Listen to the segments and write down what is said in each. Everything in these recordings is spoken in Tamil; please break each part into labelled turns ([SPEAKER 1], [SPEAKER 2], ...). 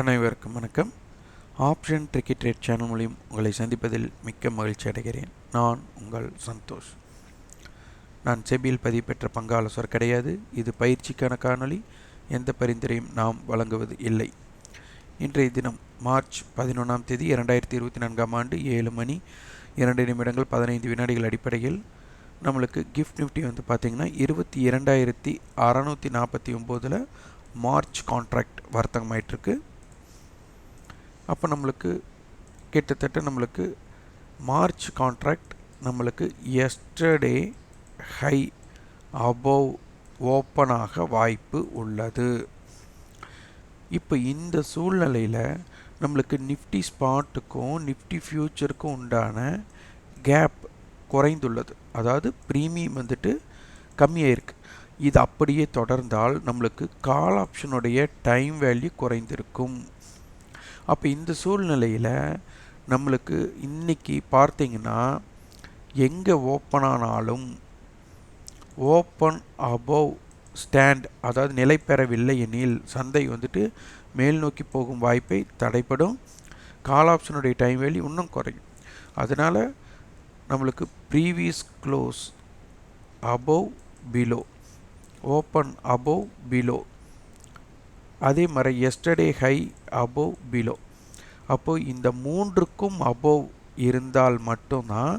[SPEAKER 1] அனைவருக்கும் வணக்கம். ஆப்ஷன் கிரிக்கெட் ட்ரேட் சேனல் மூலியம் உங்களை சந்திப்பதில் மிக்க மகிழ்ச்சி அடைகிறேன். நான் உங்கள் சந்தோஷ். நான் செபியில் பதிவு பெற்ற பங்காலோசர் கிடையாது. இது பயிற்சிக்கான காணொளி. எந்த பரிந்துரையும் நாம் வழங்குவது இல்லை. இன்றைய தினம் மார்ச் பதினொன்றாம் தேதி இரண்டாயிரத்தி இருபத்தி நான்காம் ஆண்டு ஏழு மணி இரண்டு நிமிடங்கள் பதினைந்து வினாடிகள் அடிப்படையில் நம்மளுக்கு கிஃப்ட் நிஃப்டி வந்து பார்த்திங்கன்னா இருபத்தி இரண்டாயிரத்தி அறநூற்றி நாற்பத்தி ஒம்போதில் மார்ச் கான்ட்ராக்ட் வர்த்தகமாயிட்டிருக்கு அப்போ நம்மளுக்கு கிட்டத்தட்ட நம்மளுக்கு மார்ச் கான்ட்ராக்ட் நம்மளுக்கு எஸ்டர்டே ஹை அபோவ் ஓப்பனாக வாய்ப்பு உள்ளது. இப்போ இந்த சூழ்நிலையில் நம்மளுக்கு நிஃப்டி ஸ்பாட்டுக்கும் நிஃப்டி ஃப்யூச்சருக்கும் உண்டான கேப் குறைந்துள்ளது. அதாவது ப்ரீமியம் வந்துட்டு கம்மியாயிருக்கு இது அப்படியே தொடர்ந்தால் நம்மளுக்கு கால் ஆப்ஷனுடைய டைம் வேல்யூ குறைந்திருக்கும். அப்போ இந்த சூழ்நிலையில் நம்மளுக்கு இன்றைக்கி பார்த்தீங்கன்னா எங்கே ஓப்பன் ஆனாலும் ஓப்பன் அபவ் ஸ்டாண்ட் அதாவது நிலை பெறவில்லை எனில் சந்தை வந்துட்டு மேல் நோக்கி போகும் வாய்ப்பை தடைப்படும் கால் ஆப்ஷனுடைய டைம் வேலி இன்னும் குறையும். அதனால் நம்மளுக்கு previous close above below open above below அதே மாதிரி எஸ்டர்டே ஹை அபோவ் பிலோ அப்போது இந்த மூன்றுக்கும் அபோவ் இருந்தால் மட்டும்தான்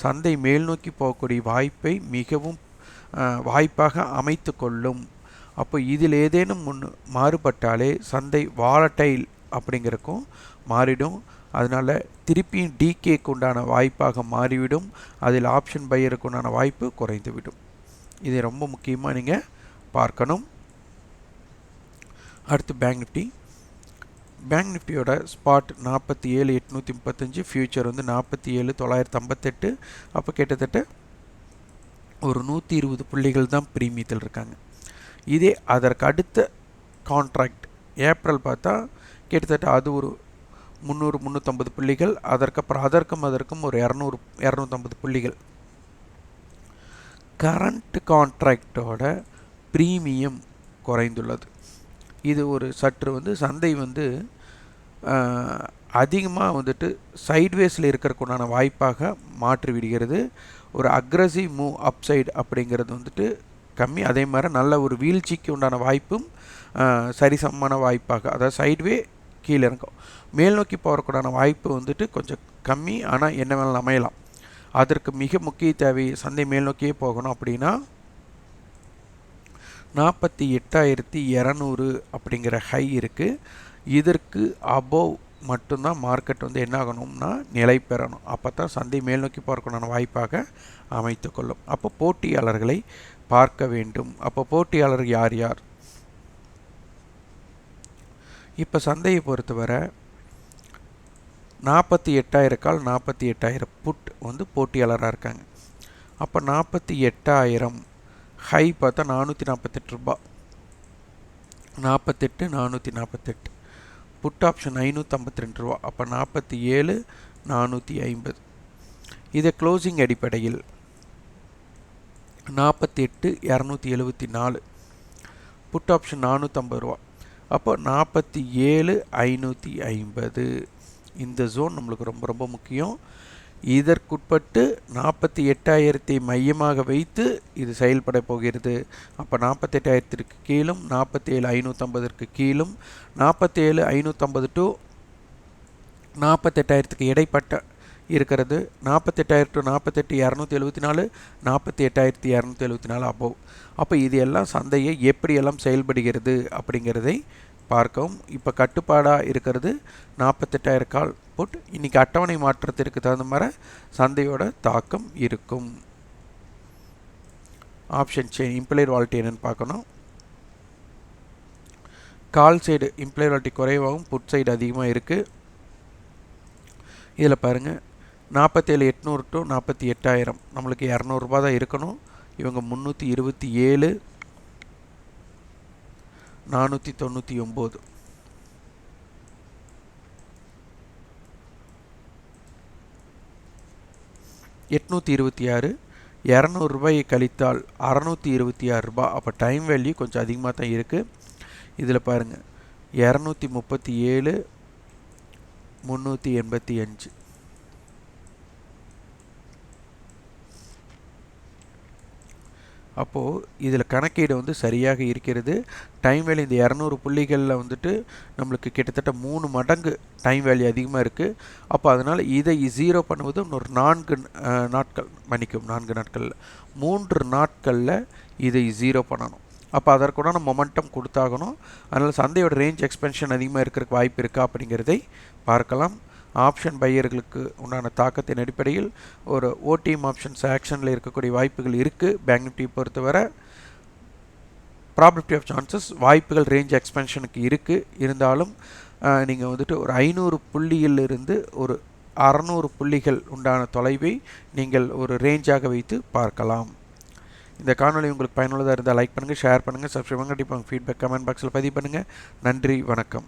[SPEAKER 1] சந்தை மேல் நோக்கி போகக்கூடிய வாய்ப்பை மிகவும் வாய்ப்பாக அமைத்து கொள்ளும். அப்போ இதில் ஏதேனும் முன் மாறுபட்டாலே சந்தை வாலட்டைல் அப்படிங்கிறக்கும் மாறிடும். அதனால் திருப்பியும் டிகேக்கு உண்டான வாய்ப்பாக மாறிவிடும். அதில் ஆப்ஷன் பையருக்கு உண்டான வாய்ப்பு குறைந்துவிடும். இதை ரொம்ப முக்கியமாக நீங்கள் பார்க்கணும். அடுத்து பேங்க் நிஃப்டி பேங்க் நிஃப்டியோட ஸ்பாட் நாற்பத்தி ஏழு எட்நூற்றி முப்பத்தஞ்சு ஃப்யூச்சர் வந்து நாற்பத்தி ஏழு தொள்ளாயிரத்து ஐம்பத்தெட்டு. அப்போ கிட்டத்தட்ட ஒரு நூற்றி இருபது புள்ளிகள் தான் ப்ரீமியத்தில் இருக்காங்க. இதே அதற்கு அடுத்த கான்ட்ராக்ட் ஏப்ரல் பார்த்தா கிட்டத்தட்ட அது ஒரு முந்நூறு முந்நூற்றம்பது புள்ளிகள். அதற்கப்புறம் அதற்கும் அதற்கும் ஒரு இரநூறு இரநூத்தம்பது புள்ளிகள். கரண்ட் கான்ட்ராக்டோட ப்ரீமியம் குறைந்துள்ளது. இது ஒரு சற்று வந்து சந்தை வந்து அதிகமாக வந்துட்டு சைட்வேஸில் இருக்கிறக்குண்டான வாய்ப்பாக மாற்றி விடுகிறது. ஒரு அக்ரஸிவ் மூவ் அப்சைடு அப்படிங்கிறது வந்துட்டு கம்மி. அதே மாதிரி நல்ல ஒரு வீழ்ச்சிக்கு உண்டான வாய்ப்பும் சரிசமமான வாய்ப்பாக அதாவது சைட்வே கீழே இருக்கும் மேல் நோக்கி போகிறக்குண்டான வாய்ப்பு வந்துட்டு கொஞ்சம் கம்மி. ஆனால் என்ன வேணாலும் அமையலாம். அதற்கு மிக முக்கிய தேவை சந்தை மேல் நோக்கியே போகணும் அப்படின்னா நாற்பத்தி எட்டாயிரத்தி இரநூறு அப்படிங்கிற ஹை இருக்குது இதற்கு அபோவ் மட்டும்தான் மார்க்கெட் வந்து என்ன ஆகணும்னா நிலை பெறணும். அப்போ தான் சந்தை மேல் நோக்கி பார்க்கணும்னு வாய்ப்பாக அமைத்து கொள்ளும். அப்போ போட்டியாளர்களை பார்க்க வேண்டும். அப்போ போட்டியாளர் யார் யார்? இப்போ சந்தையை பொறுத்தவரை நாற்பத்தி எட்டாயிரம் கால் நாற்பத்தி எட்டாயிரம் புட் வந்து போட்டியாளராக இருக்காங்க. அப்போ நாற்பத்தி எட்டாயிரம் ஹை பார்த்தா நானூற்றி நாற்பத்தெட்டு ரூபா. நாற்பத்தெட்டு நானூற்றி நாற்பத்தெட்டு புட் ஆப்ஷன் ஐநூற்றம்பத்தி ரெண்டு ரூபா. அப்போ நாற்பத்தி ஏழு நானூற்றி ஐம்பது. இதை க்ளோசிங் அடிப்படையில் நாற்பத்தி எட்டு இரநூத்தி எழுபத்தி நாலு. புட் ஆப்ஷன் நானூற்றம்பது ரூபா. அப்போ நாற்பத்தி ஏழு ஐநூற்றி ஐம்பது. இந்த ஜோன் நம்மளுக்கு ரொம்ப ரொம்ப முக்கியம். இதற்குட்பட்டு நாற்பத்தி எட்டாயிரத்தை மையமாக வைத்து இது செயல்பட போகிறது. அப்போ நாற்பத்தெட்டாயிரத்திற்கு கீழும் நாற்பத்தி ஏழு ஐநூற்றம்பதற்கு கீழும் நாற்பத்தி ஏழு ஐநூற்றம்பது டு நாற்பத்தெட்டாயிரத்துக்கு இடைப்பட்ட இருக்கிறது. நாற்பத்தெட்டாயிரம் டு நாற்பத்தெட்டு இரநூத்தி எழுபத்தி நாலு நாற்பத்தி எட்டாயிரத்தி இரநூத்தி எழுபத்தி நாலு அபோவ் அப்போ இது எல்லாம் சந்தையை எப்படியெல்லாம் செயல்படுகிறது அப்படிங்கிறதை பார்க்கவும். இப்போ கட்டுப்பாடாக இருக்கிறது நாற்பத்தெட்டாயிரம் கால் புட் இன்றைக்கி அட்டவணை மாற்றத்திற்கு தகுந்த மாதிரி சந்தையோட தாக்கம் இருக்கும். ஆப்ஷன் செயின் இம்ப்ளைட் வாலிட்டி என்னென்னு பார்க்கணும். கால் சைடு இம்ப்ளைட் வாலிட்டி குறைவாகவும் புட் சைடு அதிகமாக இருக்குது இதில் பாருங்கள் நாற்பத்தேழு எட்நூறு டு நாற்பத்தி எட்டாயிரம். நம்மளுக்கு இரநூறுபா தான் இருக்கணும். இவங்க முந்நூற்றி இருபத்தி ஏழு நானூற்றி தொண்ணூற்றி ஒம்பது. எட்நூற்றி இருபத்தி ஆறு. இரநூறுபாயை கழித்தால் அறநூற்றி இருபத்தி ஆறு ரூபா அப்போ டைம் வேல்யூ கொஞ்சம் அதிகமாக தான் இருக்குது இதில் பாருங்கள் இரநூத்தி முப்பத்தி ஏழு முந்நூற்றி எண்பத்தி அஞ்சு. அப்போது இதில் கணக்கீடு வந்து சரியாக இருக்கிறது. டைம் வேல்யூ இந்த இரநூறு புள்ளிகளில் வந்துட்டு நம்மளுக்கு கிட்டத்தட்ட மூணு மடங்கு டைம் வேல்யூ அதிகமாக இருக்குது அப்போ அதனால் இதை ஜீரோ பண்ணுவது இன்னொரு நான்கு நாட்கள் மன்னிக்கும் நான்கு நாட்களில் மூன்று நாட்களில் இதை ஜீரோ பண்ணணும். அப்போ அதற்குடான மொமெண்டம் கொடுத்தாகணும். அதனால் சந்தையோட ரேஞ்ச் எக்ஸ்பென்ஷன் அதிகமாக இருக்கிறதுக்கு வாய்ப்பு இருக்கா அப்படிங்கிறதை பார்க்கலாம். ஆப்ஷன் பையர்களுக்கு உண்டான தாக்கத்தின் அடிப்படையில் ஒரு ஓடிஎம் ஆப்ஷன்ஸ் ஆக்ஷனில் இருக்கக்கூடிய வாய்ப்புகள் இருக்குது பேங்க் நிஃப்டி பொறுத்தவரை ப்ராபபிலிட்டி ஆஃப் சான்சஸ் வாய்ப்புகள் ரேஞ்ச் எக்ஸ்பென்ஷனுக்கு இருக்குது இருந்தாலும் நீங்கள் வந்துட்டு ஒரு ஐநூறு புள்ளியிலிருந்து ஒரு அறநூறு புள்ளிகள் உண்டான தொலைவை நீங்கள் ஒரு ரேஞ்சாக வைத்து பார்க்கலாம். இந்த காணொளி உங்களுக்கு பயனுள்ளதாக இருந்தால் லைக் பண்ணுங்கள் ஷேர் பண்ணுங்கள் சப்ஸ்கிரைப் பண்ணுங்கள் கண்டிப்பாக ஃபீட்பேக் கமெண்ட் பாக்ஸில் பதிவு பண்ணுங்கள் நன்றி வணக்கம்.